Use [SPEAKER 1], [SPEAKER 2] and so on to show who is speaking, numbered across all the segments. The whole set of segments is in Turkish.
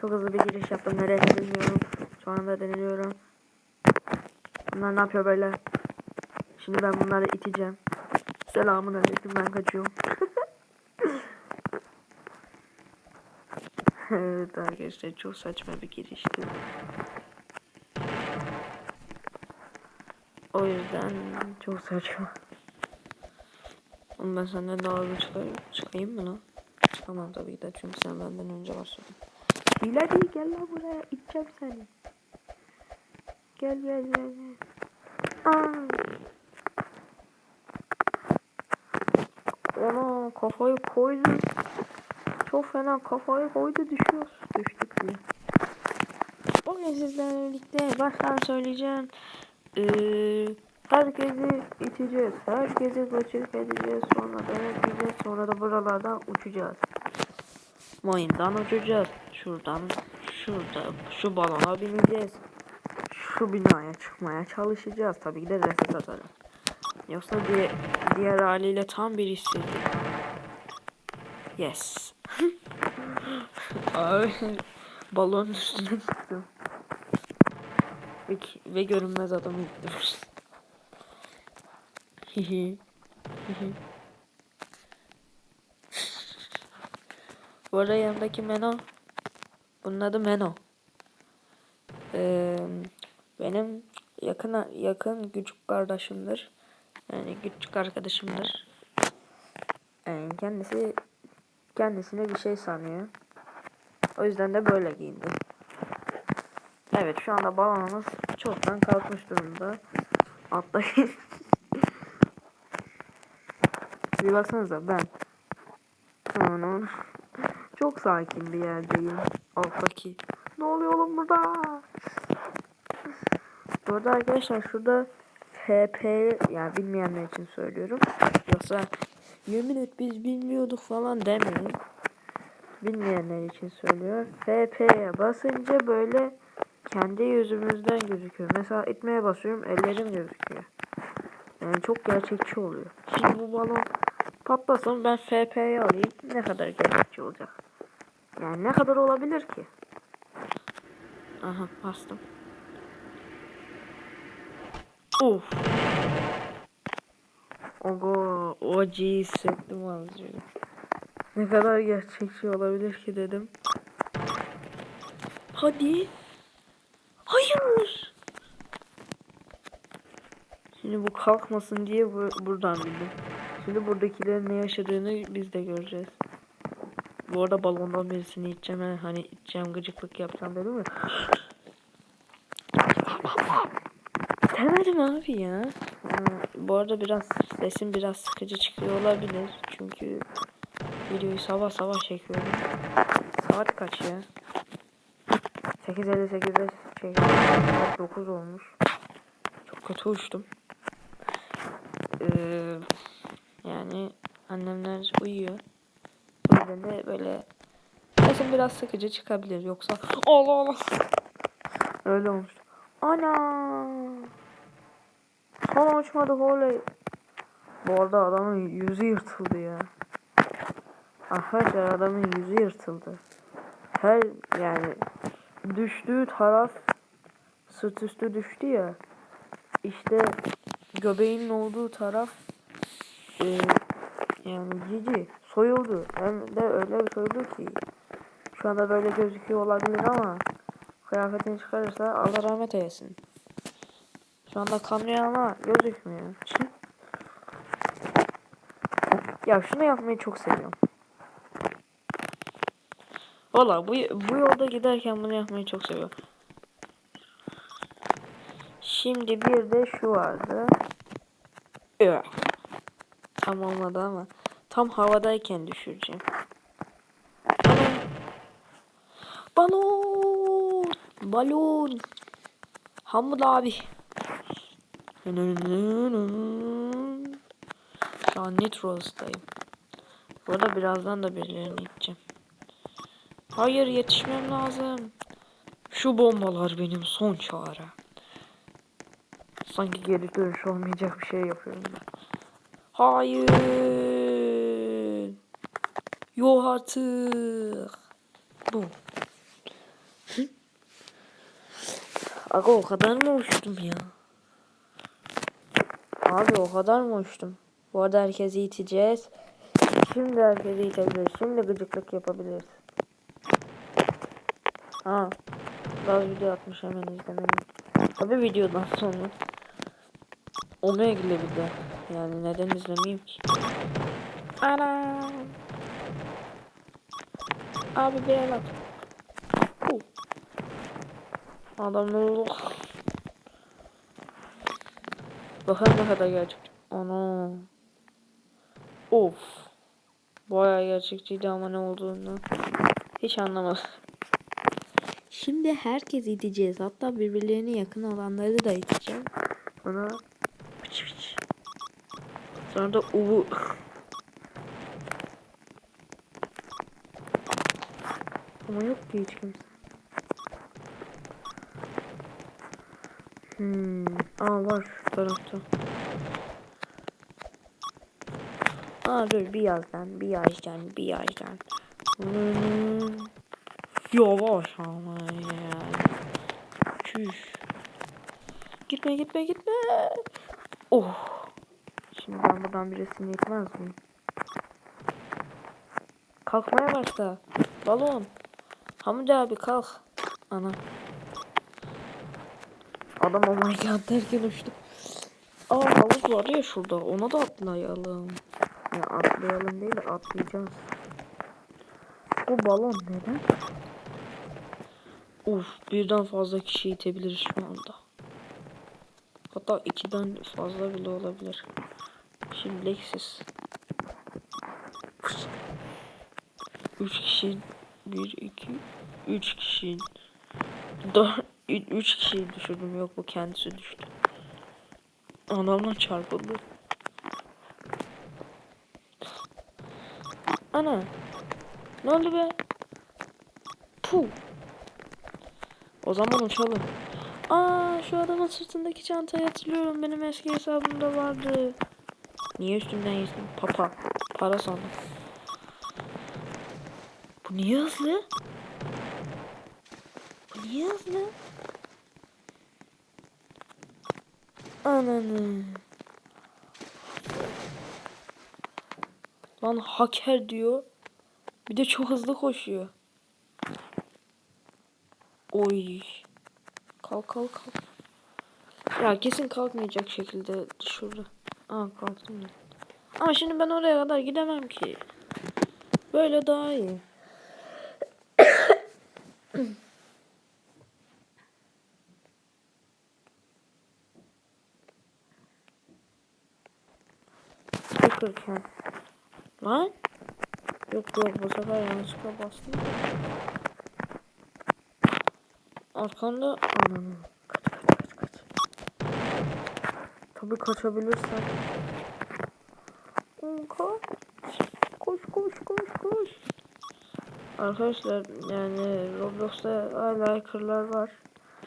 [SPEAKER 1] Çok hızlı bir giriş yaptım. Nereye bilmiyorum. Şu anda deniliyorum. Bunlar ne yapıyor böyle? Şimdi ben bunları iteceğim. Selamun aleyküm ben kaçıyorum. evet arkadaşlar çok saçma bir girişti. O yüzden çok saçma. Oğlum ben senden daha hızlı çıkayım, çıkayım mı lan? Çıkamam tabii ki de çünkü sen benden önce başladın. Hile değil gel lan buraya iteceğim seni. Gel gel gel gel. Aa. Ona kafayı koydu. Çok fena kafayı koydu düşüyoruz. Düştük bile. Bugün sizlerle birlikte baştan söyleyeceğim. Ee, herkesi iteceğiz. Herkesi kaçırıp edeceğiz. Sonra deneteceğiz. Sonra da buralardan uçacağız. Mayından uçacağız. Şuradan, şurada, şu balona bineceğiz. Şu binaya çıkmaya çalışacağız. Tabii ki de reset atarım. Yoksa diye, diğer haliyle tam bir işsizlik. Yes. Abi balonun üstüne çıktım. Ve, ve görünmez adamı ittim. Hihi. Hihi. Bu arada yanımdaki Meno. Bunun adı Meno. Ee, benim yakın yakın küçük kardeşimdir. Yani küçük arkadaşımdır. Yani kendisi kendisine bir şey sanıyor. O yüzden de böyle giyindi. Evet şu anda balonumuz çoktan kalkmış durumda. Alttaki bir baksanıza ben çok sakin bir yerdeyim. Alttaki. Ne oluyor oğlum burada? Burada arkadaşlar şurada FP yani bilmeyenler için söylüyorum. Yoksa yemin biz bilmiyorduk falan demeyin. Bilmeyenler için söylüyor. FP'ye basınca böyle kendi yüzümüzden gözüküyor. Mesela itmeye basıyorum ellerim gözüküyor. Yani çok gerçekçi oluyor. Şimdi bu balon patlasın ben FP'ye alayım. Ne kadar gerçekçi olacak? Yani ne kadar olabilir ki? Aha bastım. Of. Ogo, o G'yi hissettim azıcık. Ne kadar gerçekçi olabilir ki dedim. Hadi. Hayır. Şimdi bu kalkmasın diye bu, buradan bildim. Şimdi buradakilerin ne yaşadığını biz de göreceğiz. Bu arada balondan birisini içeceğim. he. Hani içeceğim gıcıklık yapacağım dedim mi? Demedim abi ya. Ha, bu arada biraz sesim biraz sıkıcı çıkıyor olabilir. Çünkü videoyu sabah sabah çekiyorum. Saat kaç ya? 8.58'de çekiyorum. Saat 9 olmuş. Çok kötü uçtum. Ee, yani annemler uyuyor. Yüzden de böyle sesim biraz sıkıcı çıkabilir. Yoksa Allah Allah. Öyle olmuş. Ana. Son uçmadı oley. Bu arada adamın yüzü yırtıldı ya. Arkadaşlar adamın yüzü yırtıldı. Her yani düştüğü taraf sırt üstü düştü ya. İşte göbeğinin olduğu taraf e, yani cici soyuldu. Hem de öyle bir soyuldu ki şu anda böyle gözüküyor olabilir ama kıyafetini çıkarırsa Allah rahmet eylesin. Şu anda kanıyor ama gözükmüyor. ya şunu yapmayı çok seviyorum. Valla bu, bu yolda giderken bunu yapmayı çok seviyorum. Şimdi bir de şu vardı. Üh. Tam olmadı ama tam havadayken düşüreceğim. Balon! Balon! Hamud abi. Şu an Nitros'tayım. Bu arada birazdan da birilerini gideceğim. Hayır yetişmem lazım. Şu bombalar benim son çare. Sanki geri dönüş olmayacak bir şey yapıyorum ben. Hayır. Yok artık. Bu. Aga o kadar mı uçtum ya? Abi o kadar mı uçtum? Bu arada herkesi iteceğiz. Şimdi herkesi itebiliriz. Şimdi gıcıklık yapabiliriz. Ha. Daha video atmış hemen izlemedim. Tabi videodan sonra. Onunla ilgili bir de. Yani neden izlemeyeyim ki? Ana. Abi bir el at. Uh. Adamlar Bakalım ne kadar gerçek. Ana. Of. Bayağı gerçekçiydi ama ne olduğunu hiç anlamadım. Şimdi herkes iteceğiz. Hatta birbirlerine yakın olanları da iteceğim. Piç piç. Sonra da uvu. Ama yok ki hiç kimse. Hmm. Aa var şu tarafta. Aa dur bir yazdan, bir yazdan, bir yazdan. Hmm. Yavaş ama yani. Çüş. Gitme gitme gitme. Oh. Şimdi ben buradan birisini yıkmaz mıyım? Kalkmaya başla. Balon. Hamdi abi kalk. Ana. Adam oh my god derken uçtu. Aa havuz var ya şurada. Ona da atlayalım. Ya atlayalım değil de atlayacağız. Bu balon neden? Uf birden fazla kişi itebiliriz şu anda. Hatta ikiden fazla bile olabilir. Şimdilik siz. Üç kişi. Bir, iki, üç kişi. Dört, üç kişiyi düşürdüm. Yok bu kendisi düştü. Anamla çarpıldı. Ana. Ne oldu be? Puh. O zaman uçalım. Aa şu adamın sırtındaki çantayı hatırlıyorum. Benim eski hesabımda vardı. Niye üstümden geçtim? Papa. Para sandım. Bu niye hızlı? Niye hızlı? Ananı. Lan hacker diyor. Bir de çok hızlı koşuyor. Oy. Kalk kalk kalk. Ya kesin kalkmayacak şekilde şurada. Aa kalktım ya. Ama şimdi ben oraya kadar gidemem ki. Böyle daha iyi. Çıkırken. Lan? Yok yok bu sefer yanlışlıkla bastım. Arkanda ananı. Kaç kaç kaç kaç. Tabii kaçabilirsen. Kaç. Koş koş koş koş. Arkadaşlar yani Roblox'ta hala hackerlar var.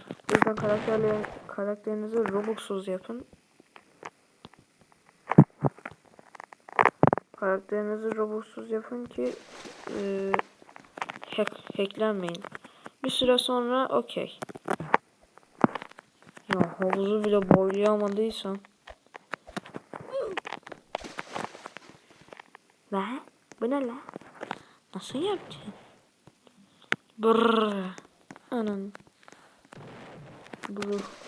[SPEAKER 1] O yüzden karakterler, karakterinizi Robux'suz yapın. Karakterinizi Robux'suz yapın ki e, hack, hacklenmeyin. Bir süre sonra okey. Ya havuzu bile boylayamadıysan. Ne? Bu ne la? Nasıl yapacaksın? Brrr. Anan. Brrr.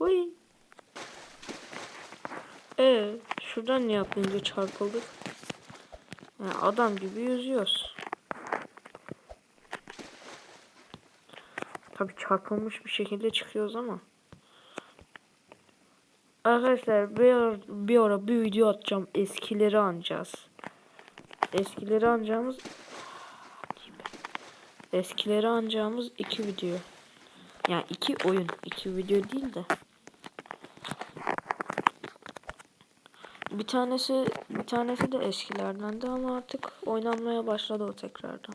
[SPEAKER 1] Uy. Ee, şuradan ne yapınca çarpıldık? Yani adam gibi yüzüyoruz. Tabi çarpılmış bir şekilde çıkıyoruz ama. Arkadaşlar bir bir ara bir video atacağım. Eskileri anacağız. Eskileri anacağımız Eskileri anacağımız iki video. Yani iki oyun. iki video değil de. Bir tanesi bir tanesi de eskilerdendi ama artık oynanmaya başladı o tekrardan.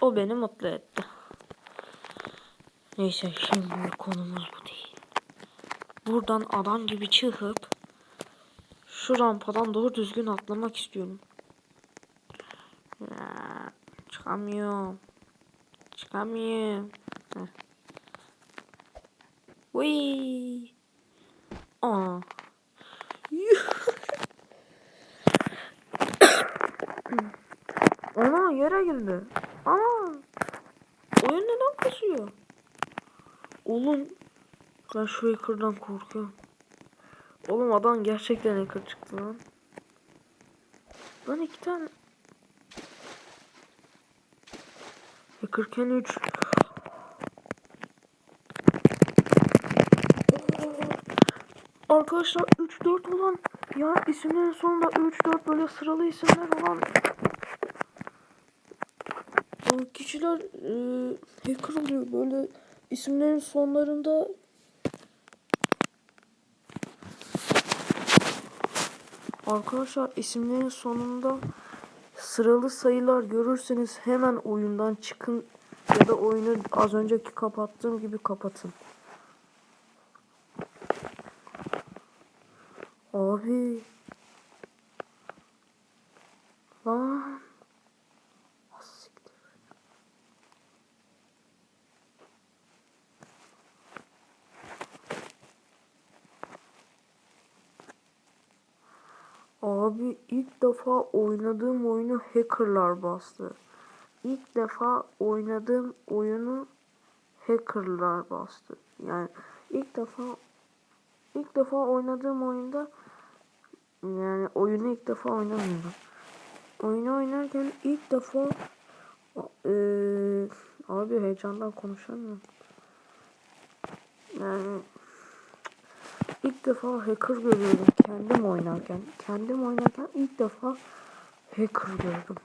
[SPEAKER 1] O beni mutlu etti. Neyse şimdi konumuz bu değil. Buradan adam gibi çıkıp şu rampadan doğru düzgün atlamak istiyorum. Çıkamıyorum. Çıkamıyorum. Heh. Vıy. Aa. Yuh. Ana yere girdi. Ana. Oyun neden kasıyor? Oğlum ben şu hacker'dan korkuyorum. Oğlum adam gerçekten hacker çıktı lan. Lan iki tane. Hackerken 3. Arkadaşlar 3-4 olan ya isimlerin sonunda 3-4 böyle sıralı isimler olan kişiler e, hacker oluyor böyle isimlerin sonlarında Arkadaşlar isimlerin sonunda sıralı sayılar görürseniz hemen oyundan çıkın ya da oyunu az önceki kapattığım gibi kapatın. Abi. Lan. Abi ilk defa oynadığım oyunu hackerlar bastı. İlk defa oynadığım oyunu hackerlar bastı. Yani ilk defa ilk defa oynadığım oyunda yani oyunu ilk defa oynamıyorum. Oyunu oynarken ilk defa eee abi heyecandan konuşamıyorum. Yani ilk defa hacker görüyorum kendim oynarken. Kendim oynarken ilk defa hacker gördüm.